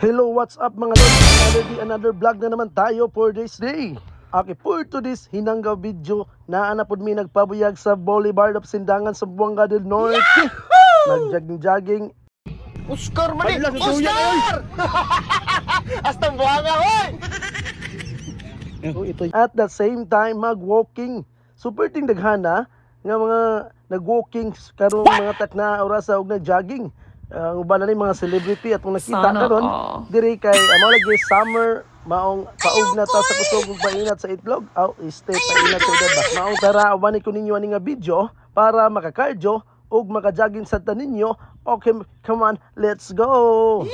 Hello, what's up mga lods? Another day, another vlog na naman tayo for this day. Okay, for today's hinanggaw video, naanapod mi nagpabuyag sa Boulevard of Sindangan sa Buanga del Norte. Nagjogging-jogging. Oscar sa suya, Oscar! Hasta buhanga, hoy! Ito. At the same time, mag-walking. Super ting daghana nga mga nag-walking karong mga takna orasa og nag-jogging. Ang uban na ni mga celebrity at kung nakita Sana karon all. diri kay amo lagi summer maong paug na ta sa kusog ug painat sa itlog. Aw stay painat sa itlog ba? Maong tara uban ko ninyo ani nga video para makakardio ug makajogging sa taninyo okay come on let's go.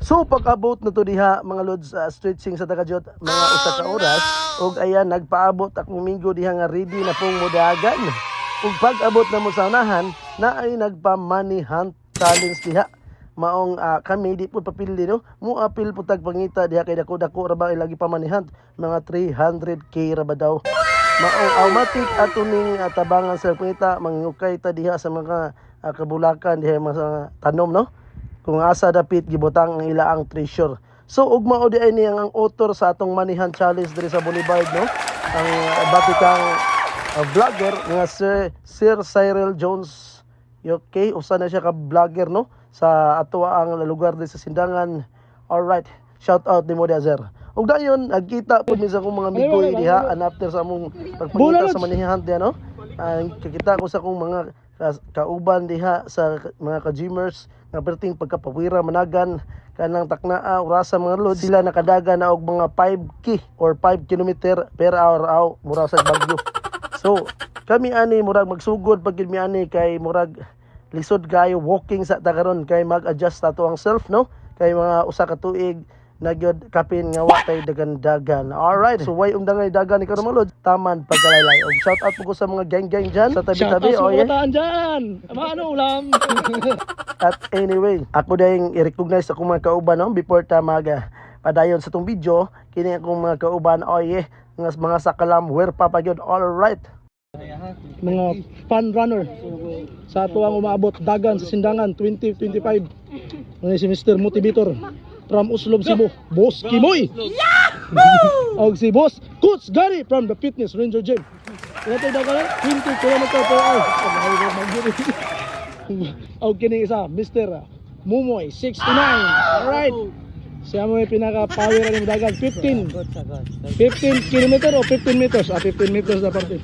So pag-abot na to diha mga lods uh, stretching sa Tagajot mga usa ka oras. ug ayan nagpaabot akong minggo diha nga ready na pong modagan. Ug pag-abot na mo sa unahan na ay nagpa-money challenge diha. Maong ah, kami di po papili no. Mo apil po tag pangita diha kay dako dako ra ba ay lagi pa money mga 300k ra ba daw. Maong automatic ato ning ah, tabangan sa pangita mangukay ta diha sa mga ah, kabulakan diha mga tanom no kung asa dapit gibutang ang ilaang treasure. So ug mao di ay niyang ang author sa atong manihan challenge diri sa Boulevard no. Ang uh, batikang uh, vlogger nga Sir, Sir Cyril Jones. Okay, usa na siya ka vlogger no sa ato ang lugar di sa Sindangan. All right. Shout out ni mo dia sir. Ug dayon nagkita pud mi sa akong mga migoy diha and after sa among pagpangita sa manihan diha no. Ang kakita ko sa akong mga kauban diha sa mga ka-gymmers nga perting pagkapawira managan kanang taknaa orasa mga lod sila nakadaga na og mga 5 ki or 5 kilometer per hour aw mura sa Bagyo. So kami ani murag magsugod pag mi ani kay murag lisod kayo walking sa tagaron kay mag-adjust ato ang self no kay mga usa ka tuig nagyod kapin nga wa tay dagan-dagan. Alright, so way undangay dagan ni karon mga lod, taman pagkalaylay. Og shout out po ko sa mga gang-gang diyan sa tabi-tabi. Oh, yeah. Shoutout dyan! Ano ulam? At anyway, ako dahil i-recognize ako mga kauban no, before ta maga padayon sa tong video, kini akong mga kauban, oh yeah, mga, mga sakalam, where pa pa yun, alright. Mga fun runner. Sa ato ang umaabot dagan sa Sindangan 2025. Ano si Mr. Motivator from Uslob Cebu. Boss Kimoy! Og si Boss Coach Gary from the Fitness Ranger Gym. Ito dagan 20 km per hour. Og kini isa, Mr. Mumoy 69. Alright. Siya mo yung pinaka-power ng dagan 15. 15 kilometer o 15 meters? Ah, 15 meters na parte.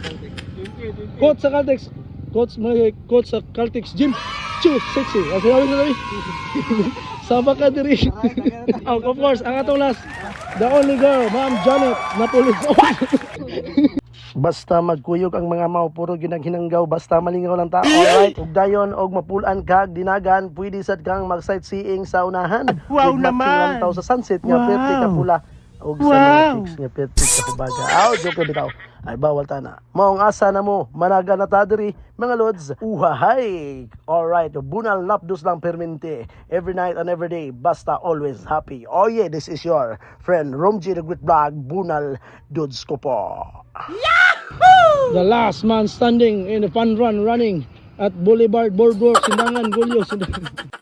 Coach sa Caltex. Coach, may coach sa Caltex Gym. Chu, sexy. Ah, sinabi ko sabi. Sama ka diri. oh, of course, ang atong last. The only girl, Ma'am Janet Napolis. Basta magkuyog ang mga mao puro ginaghinanggaw basta malingaw lang ta. Alright, ug dayon og mapulan kag dinagan, pwede sad kang mag-sightseeing sa unahan. Wow Ug naman! taw sa sunset nga Wow! perti ka pula ug sa mga chicks nga perti ka kubaga. Aw, joke bitaw. Ay bawal ta na. Maong asa na mo, managa na ta diri, mga lods. Uhahay. Alright, bunal lapdos lang permente. Every night and every day, basta always happy. Oh yeah, this is your friend Romji the Great Vlog, Bunal Dudes ko po. The last man standing in the fun run running at Boulevard Boardwalk, Sindangan, Gulyo, Sindangan.